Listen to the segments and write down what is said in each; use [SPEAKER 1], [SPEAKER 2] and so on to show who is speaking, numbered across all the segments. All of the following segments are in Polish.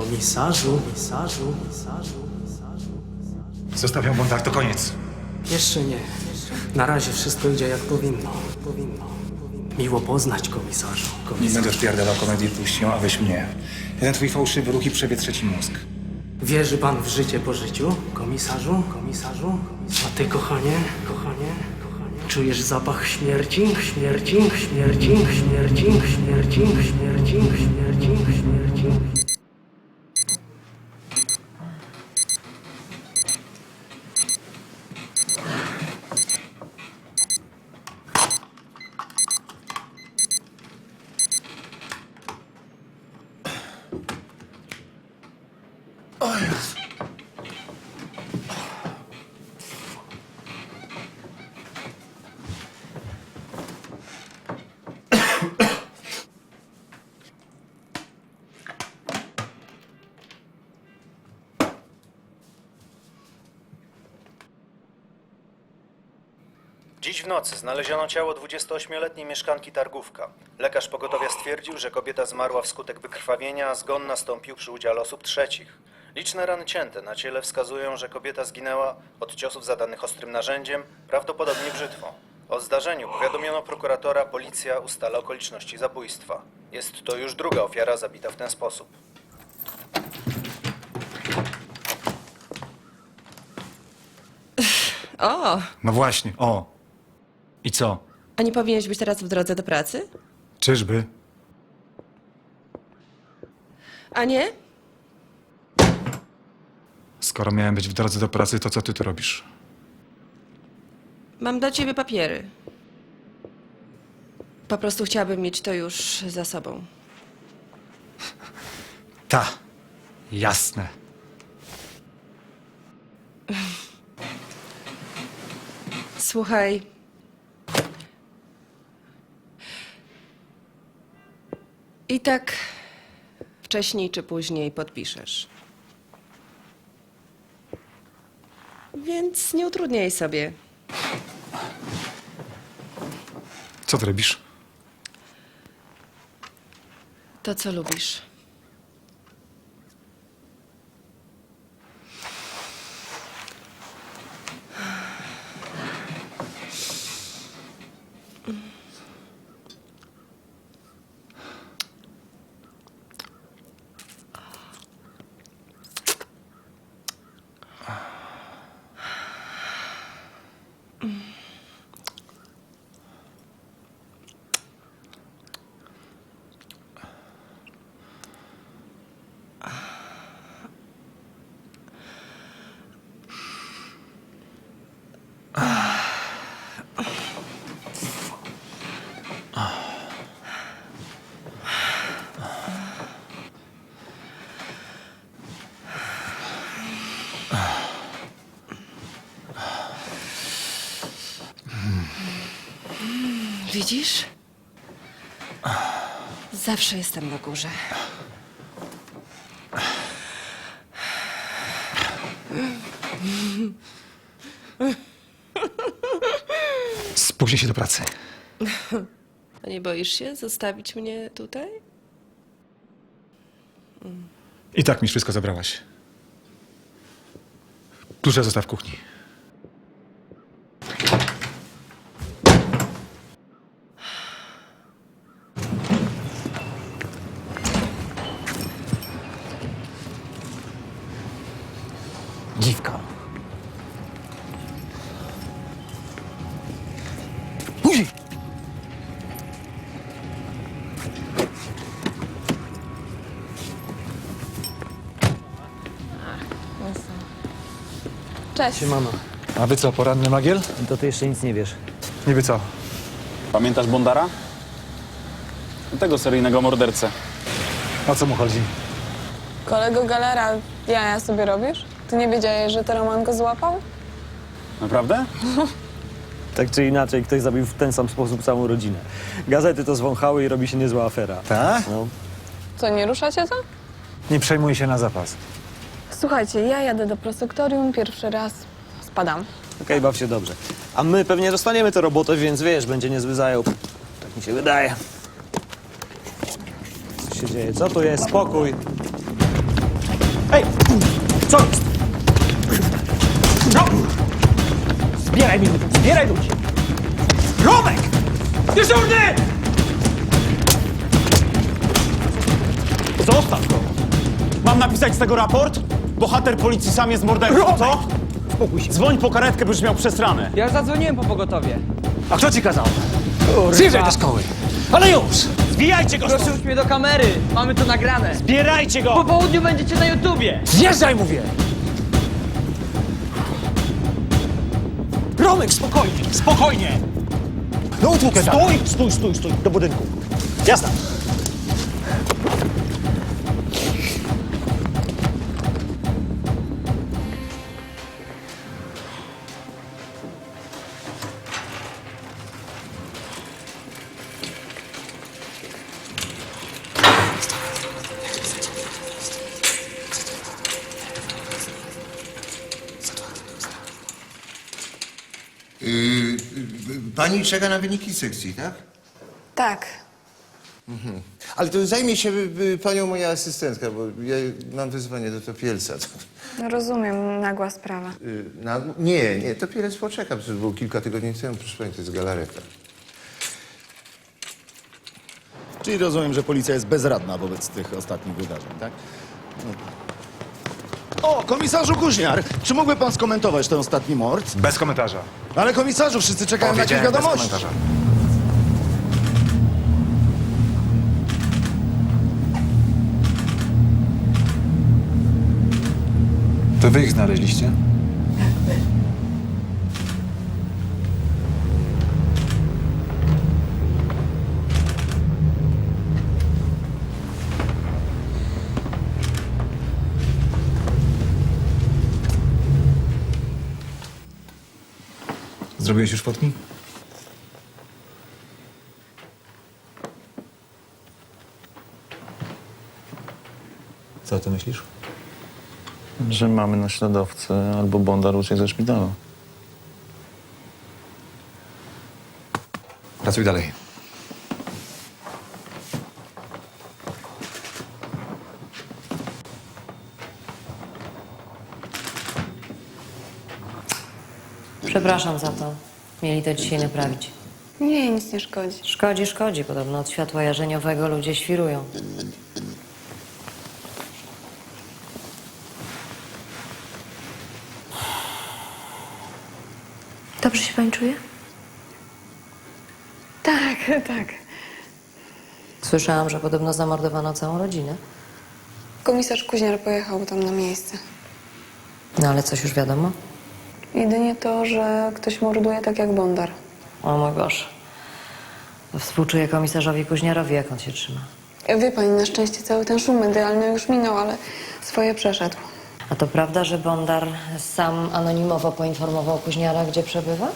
[SPEAKER 1] Komisarzu, komisarzu, komisarzu, komisarzu.
[SPEAKER 2] Zostawiam wątek, to koniec.
[SPEAKER 1] Jeszcze nie. Na razie wszystko idzie jak powinno. Powinno. Miło poznać komisarzu.
[SPEAKER 2] Nie
[SPEAKER 1] komisarzu.
[SPEAKER 2] będę wpierdalał komedię, puść ją, a weź mnie. Jeden twój fałszywy ruch i przewietrze ci mózg.
[SPEAKER 1] Wierzy pan w życie po życiu, komisarzu? Komisarzu? A ty, kochanie, kochanie, kochanie? Czujesz zapach śmierci? Śmierci, śmierci, śmierci, śmierci, śmierci, śmierci, śmierci.
[SPEAKER 3] Dziś w nocy znaleziono ciało 28-letniej mieszkanki Targówka. Lekarz pogotowia stwierdził, że kobieta zmarła wskutek wykrwawienia, a zgon nastąpił przy udziale osób trzecich. Liczne rany cięte na ciele wskazują, że kobieta zginęła od ciosów zadanych ostrym narzędziem, prawdopodobnie brzytwą. O zdarzeniu powiadomiono prokuratora, policja ustala okoliczności zabójstwa. Jest to już druga ofiara zabita w ten sposób.
[SPEAKER 4] O,
[SPEAKER 2] No właśnie, o. I co?
[SPEAKER 4] a nie powinieneś być teraz w drodze do pracy?
[SPEAKER 2] Czyżby?
[SPEAKER 4] A nie?
[SPEAKER 2] Skoro miałem być w drodze do pracy, to co ty tu robisz?
[SPEAKER 4] Mam dla ciebie papiery. Po prostu chciałabym mieć to już za sobą.
[SPEAKER 2] Ta. Jasne.
[SPEAKER 4] Słuchaj. I tak wcześniej czy później podpiszesz. Więc nie utrudniaj sobie.
[SPEAKER 2] Co ty robisz?
[SPEAKER 4] To, co lubisz. Widzisz? Zawsze jestem na górze.
[SPEAKER 2] Spóźnię się do pracy.
[SPEAKER 4] A nie boisz się zostawić mnie tutaj?
[SPEAKER 2] I tak mi wszystko zabrałaś. Klucze zostaw w kuchni.
[SPEAKER 5] Dziwka. Buzi!
[SPEAKER 4] Cześć.
[SPEAKER 1] Siemano.
[SPEAKER 2] A wy co, poranny magiel?
[SPEAKER 5] To ty jeszcze nic nie wiesz.
[SPEAKER 2] Niby co?
[SPEAKER 6] Pamiętasz Bondara? Tego seryjnego mordercę.
[SPEAKER 2] O co mu chodzi?
[SPEAKER 7] Kolego Galera, jaja sobie robisz? Ty nie wiedziałeś, że Teroman go złapał?
[SPEAKER 6] Naprawdę?
[SPEAKER 5] Tak czy inaczej, ktoś zabił w ten sam sposób całą rodzinę. Gazety to zwąchały i robi się niezła afera.
[SPEAKER 2] Tak?
[SPEAKER 5] No.
[SPEAKER 7] Co, nie ruszacie to?
[SPEAKER 2] Nie przejmuj się na zapas.
[SPEAKER 7] Słuchajcie, ja jadę do prosektorium pierwszy raz. Spadam.
[SPEAKER 5] Okej, baw się dobrze. A my pewnie dostaniemy tę robotę, więc wiesz, będzie niezły zajął. Tak mi się wydaje. Co się dzieje? Co tu jest? Spokój. Ej! Co Zbieraj mi ludzi! Zbieraj ludzi! Romek! Dyżurny! Zostaw go!
[SPEAKER 6] Mam napisać z tego raport? Bohater policji sam jest mordercą, co?
[SPEAKER 5] Spokój się.
[SPEAKER 6] Dzwoń po karetkę, byś miał przesrane.
[SPEAKER 8] Ja już zadzwoniłem po pogotowie.
[SPEAKER 5] A kto ci kazał? Zjeżdżaj do szkoły! Ale już! Zbijajcie go
[SPEAKER 8] Proszę
[SPEAKER 5] stąd!
[SPEAKER 8] już mnie do kamery. Mamy to nagrane.
[SPEAKER 5] Zbierajcie
[SPEAKER 8] Po
[SPEAKER 5] go!
[SPEAKER 8] południu będziecie na YouTubie.
[SPEAKER 5] Zjeżdżaj, mówię! Romek, spokojnie, spokojnie! No utłukę Stój, stój, stój, stój, do budynku. Jasne.
[SPEAKER 9] Pani czeka na wyniki sekcji, tak?
[SPEAKER 7] Tak.
[SPEAKER 9] Ale to zajmie się y, panią moja asystentka, bo ja mam wyzwanie do Topielca. To,
[SPEAKER 7] No rozumiem, nagła sprawa.
[SPEAKER 9] y, na, nie, nie, Topielec poczeka, przecież było kilka tygodni temu, proszę pani, to jest galareta.
[SPEAKER 10] Czyli rozumiem, że policja jest bezradna wobec tych ostatnich wydarzeń, tak? No. O, komisarzu Kuźniar, czy mógłby pan skomentować ten ostatni mord?
[SPEAKER 2] Bez komentarza.
[SPEAKER 10] Ale komisarzu, wszyscy czekają na jakieś
[SPEAKER 2] Powiedziałem bez
[SPEAKER 10] wiadomości.
[SPEAKER 2] komentarza. To wy ich znaleźliście? Zrobiłeś już fotki? Co ty myślisz?
[SPEAKER 6] Że mamy naśladowcę albo Bondar uciekł ze szpitala.
[SPEAKER 2] Pracuj dalej.
[SPEAKER 11] Przepraszam za to. Mieli to dzisiaj naprawić.
[SPEAKER 7] Nie, nic nie szkodzi.
[SPEAKER 11] Szkodzi, szkodzi. Podobno od światła jarzeniowego ludzie świrują. Dobrze się pani czuje?
[SPEAKER 7] Tak, tak.
[SPEAKER 11] Słyszałam, że podobno zamordowano całą rodzinę.
[SPEAKER 7] Komisarz Kuźniar pojechał tam na miejsce.
[SPEAKER 11] No ale coś już wiadomo?
[SPEAKER 7] Jedynie to, że ktoś morduje tak jak Bondar.
[SPEAKER 11] O mój Boże. Współczuję komisarzowi Kuźniarowi, jak on się trzyma.
[SPEAKER 7] Wie pani, na szczęście cały ten szum medialny już minął, ale swoje przeszedł.
[SPEAKER 11] A to prawda, że Bondar sam anonimowo poinformował Kuźniara, gdzie przebywa?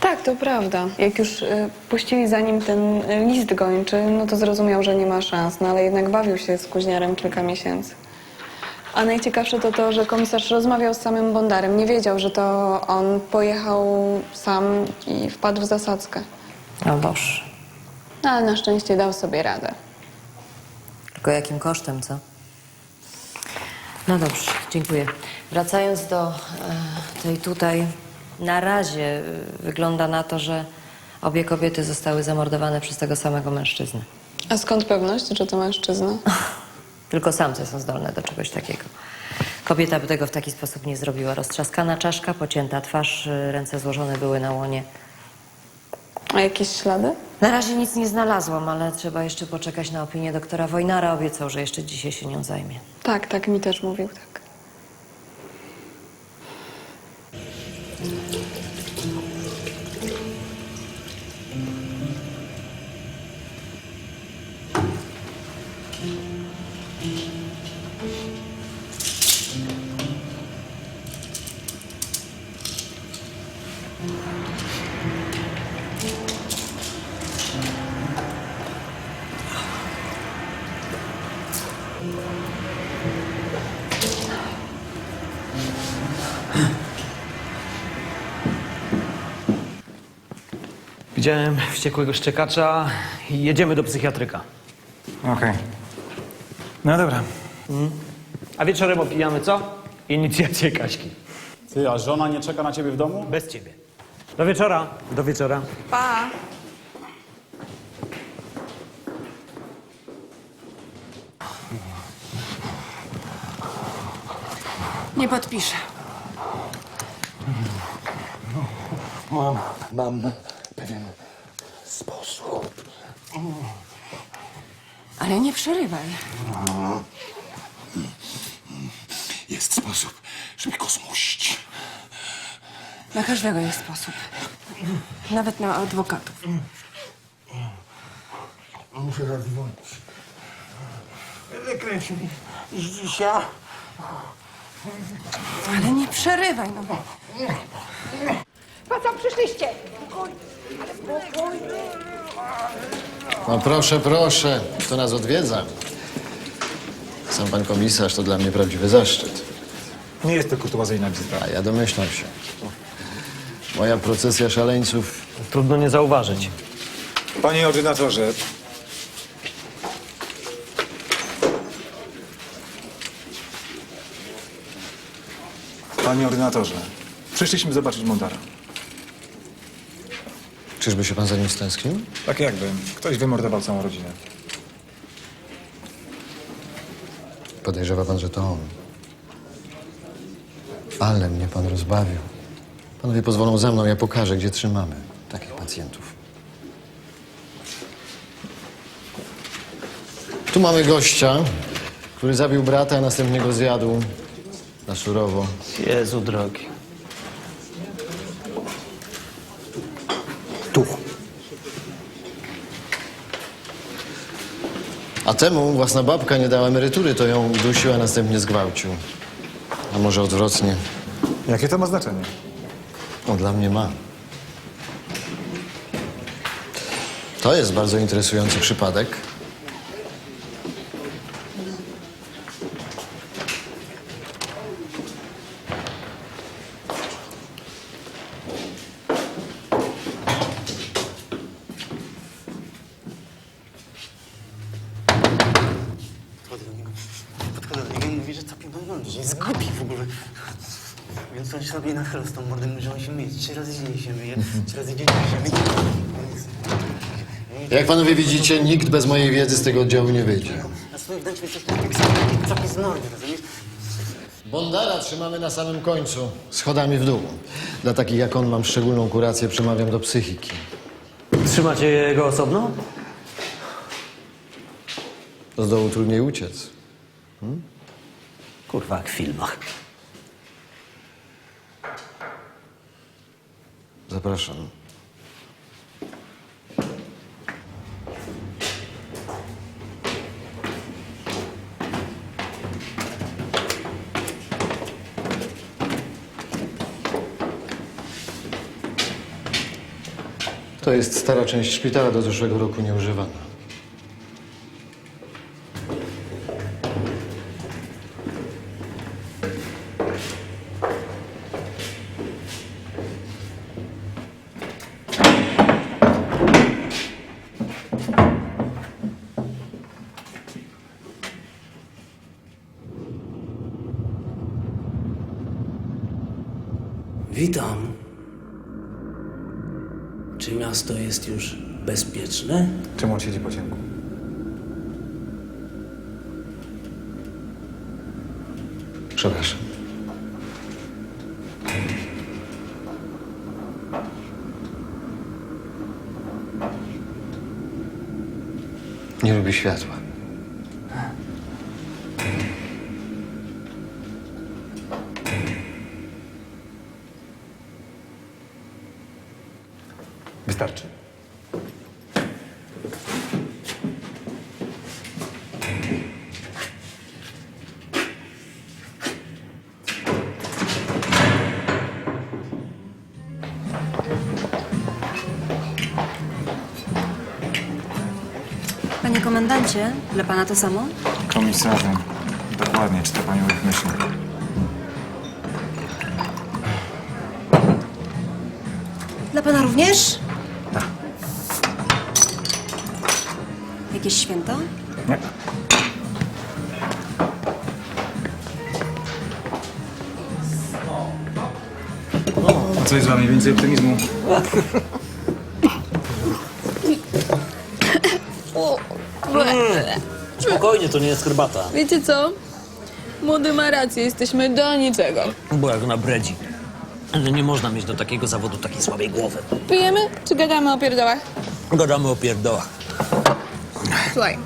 [SPEAKER 7] Tak, to prawda. Jak już y, puścili za nim ten y, list gończy, no to zrozumiał, że nie ma szans, no ale jednak bawił się z Kuźniarem kilka miesięcy. A najciekawsze to to, że komisarz rozmawiał z samym Bondarem. Nie wiedział, że to on pojechał sam i wpadł w zasadzkę.
[SPEAKER 11] O Boże.
[SPEAKER 7] No, ale na szczęście dał sobie radę.
[SPEAKER 11] Tylko jakim kosztem, co? No dobrze, dziękuję. Wracając do e, tej tutaj, na razie e, wygląda na to, że obie kobiety zostały zamordowane przez tego samego mężczyznę.
[SPEAKER 7] A skąd pewność, że to mężczyzna?
[SPEAKER 11] Tylko samce są zdolne do czegoś takiego. Kobieta by tego w taki sposób nie zrobiła. Roztrzaskana czaszka, pocięta twarz, e, ręce złożone były na łonie.
[SPEAKER 7] A jakieś ślady?
[SPEAKER 11] Na razie nic nie znalazłam, ale trzeba jeszcze poczekać na opinię doktora Wojnara. Obiecał, że jeszcze dzisiaj się nią zajmie.
[SPEAKER 7] Tak, tak, mi też mówił, tak.
[SPEAKER 5] Widziałem wściekłego szczekacza i jedziemy do psychiatryka.
[SPEAKER 2] Okej. No dobra.
[SPEAKER 5] A wieczorem opijamy co? Inicjację Kaśki.
[SPEAKER 6] Ty, a żona nie czeka na ciebie w domu?
[SPEAKER 5] Bez ciebie. Do wieczora. Do wieczora.
[SPEAKER 7] Pa!
[SPEAKER 4] Nie podpiszę.
[SPEAKER 9] Mam, sposób.
[SPEAKER 4] Ale nie przerywaj.
[SPEAKER 9] Jest sposób, żeby go zmusić.
[SPEAKER 4] Na każdego jest sposób. Nawet na adwokatów.
[SPEAKER 9] Muszę zadzwonić. Wykręć mi z dzisiaj.
[SPEAKER 4] Ale nie przerywaj, no.
[SPEAKER 10] No proszę, proszę, kto nas odwiedza? Sam pan komisarz to dla mnie prawdziwy zaszczyt.
[SPEAKER 2] Nie jest to kurtuazyjna wizyta.
[SPEAKER 10] A ja domyślam się. Moja procesja szaleńców
[SPEAKER 5] Trudno nie zauważyć.
[SPEAKER 2] Panie ordynatorze. Panie ordynatorze, przyszliśmy zobaczyć Mondara.
[SPEAKER 10] Czyżby się pan za nim stęsknił?
[SPEAKER 2] Tak jakby. Ktoś wymordował całą rodzinę.
[SPEAKER 10] Podejrzewa pan, że to on. Ale mnie pan rozbawił. Panowie pozwolą za mną, ja pokażę, gdzie trzymamy takich pacjentów. Tu mamy gościa, który zabił brata, a następnie go zjadł na surowo.
[SPEAKER 5] Jezu drogi.
[SPEAKER 10] Temu własna babka nie dała emerytury, to ją udusił, a następnie zgwałcił. A może odwrotnie?
[SPEAKER 2] Jakie to ma znaczenie?
[SPEAKER 10] O, dla mnie ma. To jest bardzo interesujący przypadek.
[SPEAKER 1] Podchodzę do niego i mówi, że co pierdolą, że jest głupi w ogóle. Więc on się sobie nachyla z tą mordą, że on się myje. Trzy razy dziennie się myje, trzy razy dziennie się myje.
[SPEAKER 10] Jak panowie widzicie, nikt bez mojej wiedzy z tego oddziału nie wyjdzie.
[SPEAKER 1] Na swoim coś takiego, z mordy, rozumiesz?
[SPEAKER 10] Bondara trzymamy na samym końcu, schodami w dół. Dla takich jak on mam szczególną kurację, przemawiam do psychiki.
[SPEAKER 5] Trzymacie jego osobno?
[SPEAKER 10] Z dołu trudniej uciec.
[SPEAKER 5] Kurwa, jak w filmach.
[SPEAKER 10] Zapraszam. To jest stara część szpitala do zeszłego roku nieużywana.
[SPEAKER 12] Witam. Miasto jest już bezpieczne?
[SPEAKER 2] Czemu on siedzi po ciemku? Przepraszam.
[SPEAKER 10] Nie lubi światła.
[SPEAKER 2] Wystarczy.
[SPEAKER 13] Panie komendancie, dla pana to samo?
[SPEAKER 2] Komisarzem. Dokładnie, czyta pani moich myśli.
[SPEAKER 13] Dla pana również? Jakieś święto?
[SPEAKER 2] Nie. A co jest z wami? Więcej optymizmu?
[SPEAKER 5] Spokojnie, to nie jest herbata.
[SPEAKER 14] Wiecie co? Młody ma rację, jesteśmy do niczego.
[SPEAKER 5] Bo jak ona bredzi. Że nie można mieć do takiego zawodu takiej słabej głowy.
[SPEAKER 14] Pijemy czy gadamy o pierdołach?
[SPEAKER 5] Gadamy o pierdołach.
[SPEAKER 14] Słuchaj,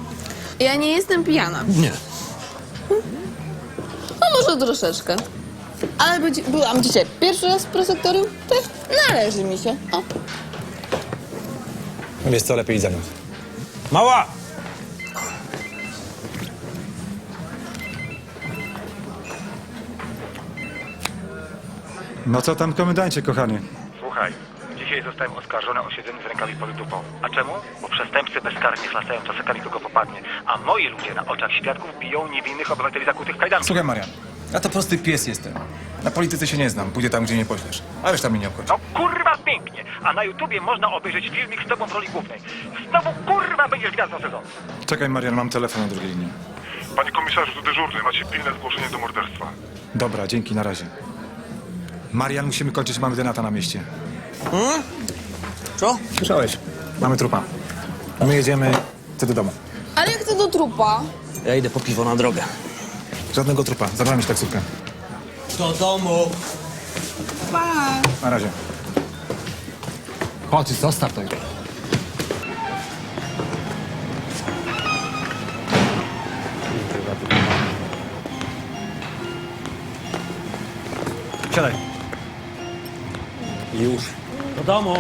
[SPEAKER 14] ja nie jestem pijana.
[SPEAKER 5] Nie.
[SPEAKER 14] No może troszeczkę. Ale być, byłam dzisiaj pierwszy raz w prosektorium, to należy mi się. O.
[SPEAKER 2] Wiesz co, lepiej idź za nią.
[SPEAKER 5] Mała!
[SPEAKER 2] No co tam komendancie, kochanie?
[SPEAKER 15] Słuchaj, dzisiaj zostałem oskarżony o siedzenie z rękami pod dupą. A czemu? Bo przestępcy bezkarnie chlasają czasakami kogo popadnie, a moi ludzie na oczach świadków biją niewinnych obywateli zakutych w kajdanki.
[SPEAKER 2] Słuchaj, Marian. Ja to prosty pies jestem. Na polityce się nie znam. Pójdę tam, gdzie nie poślesz. A reszta mnie nie obchodzi.
[SPEAKER 15] No kurwa pięknie! A na YouTubie można obejrzeć filmik z tobą w roli głównej. Znowu kurwa będziesz gwiazdą sezonu.
[SPEAKER 2] Czekaj, Marian, mam telefon na drugiej linii.
[SPEAKER 15] Panie komisarzu, to dyżurny. Macie pilne zgłoszenie do morderstwa.
[SPEAKER 2] Dobra, dzięki, na razie. Marian, musimy kończyć, mamy denata na mieście.
[SPEAKER 5] Co?
[SPEAKER 2] Słyszałeś? Mamy trupa. A my jedziemy, ty do domu.
[SPEAKER 14] Ale jak to do trupa?
[SPEAKER 5] Ja idę po piwo na drogę.
[SPEAKER 2] Żadnego trupa, zabrałem już taksówkę.
[SPEAKER 5] Do domu!
[SPEAKER 2] Na razie. Chodź, zostaw to. Siadaj.
[SPEAKER 5] Już. Do domu!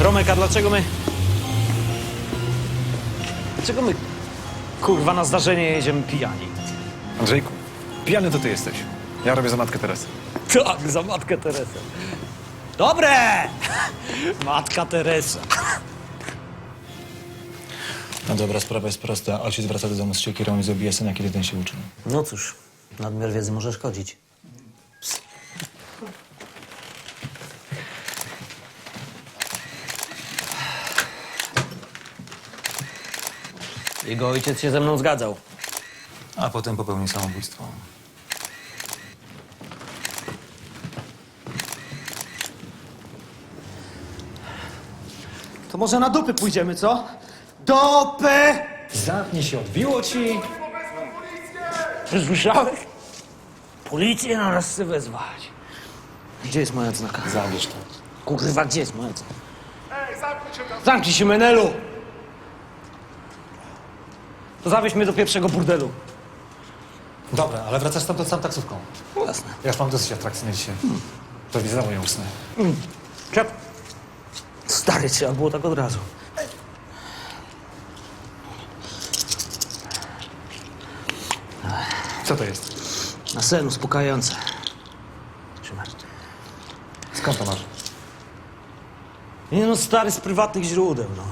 [SPEAKER 5] Romek, a dlaczego my... Dlaczego my, kurwa, na zdarzenie jedziemy pijani?
[SPEAKER 2] Andrzejku, pijany to ty jesteś. Ja robię za matkę Teresę.
[SPEAKER 5] Tak, za Matkę Teresę. Dobre! Matka Teresa.
[SPEAKER 2] No dobra, sprawa jest prosta. Ojciec wraca do domu z siekierą i zabija syna, kiedy ten się uczy.
[SPEAKER 5] No cóż, nadmiar wiedzy może szkodzić. Jego ojciec się ze mną zgadzał.
[SPEAKER 2] A potem popełni samobójstwo.
[SPEAKER 16] To może na dupy pójdziemy, co? Dupy!
[SPEAKER 2] Zamknij się, odbiło ci.
[SPEAKER 5] Czy słyszałeś? Policję na nas chce wezwać. Gdzie jest moja odznaka?
[SPEAKER 2] Zabierz to.
[SPEAKER 5] Kurwa, gdzie jest moja odznaka? Zamknij się, Menelu! To zawieź mnie do pierwszego burdelu.
[SPEAKER 2] Dobra, ale wracasz tam sam taksówką.
[SPEAKER 5] Jasne.
[SPEAKER 2] Ja już mam dosyć atrakcyjnej dzisiaj. To widzę, moje usnę.
[SPEAKER 5] Czep. Stary, trzeba było tak od razu.
[SPEAKER 2] Co to jest?
[SPEAKER 5] Na sen uspokajające. Trzymaj.
[SPEAKER 2] Skąd to masz?
[SPEAKER 5] Nie no, stary, z prywatnych źródeł, no.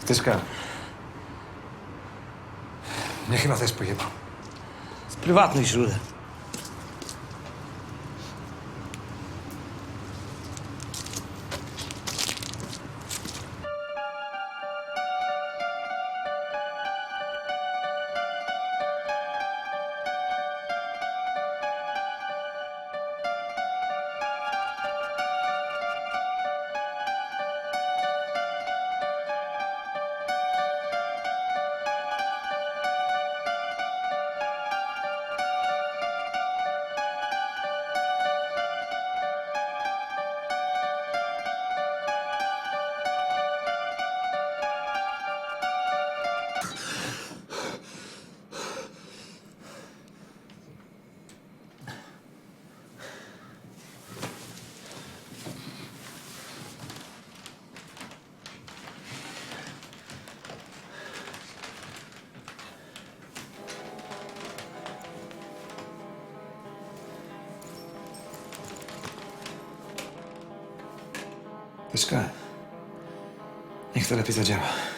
[SPEAKER 2] Styczka. Mnie chyba też pojebał.
[SPEAKER 5] Z prywatnych źródeł.
[SPEAKER 2] Niech to lepiej zadziała.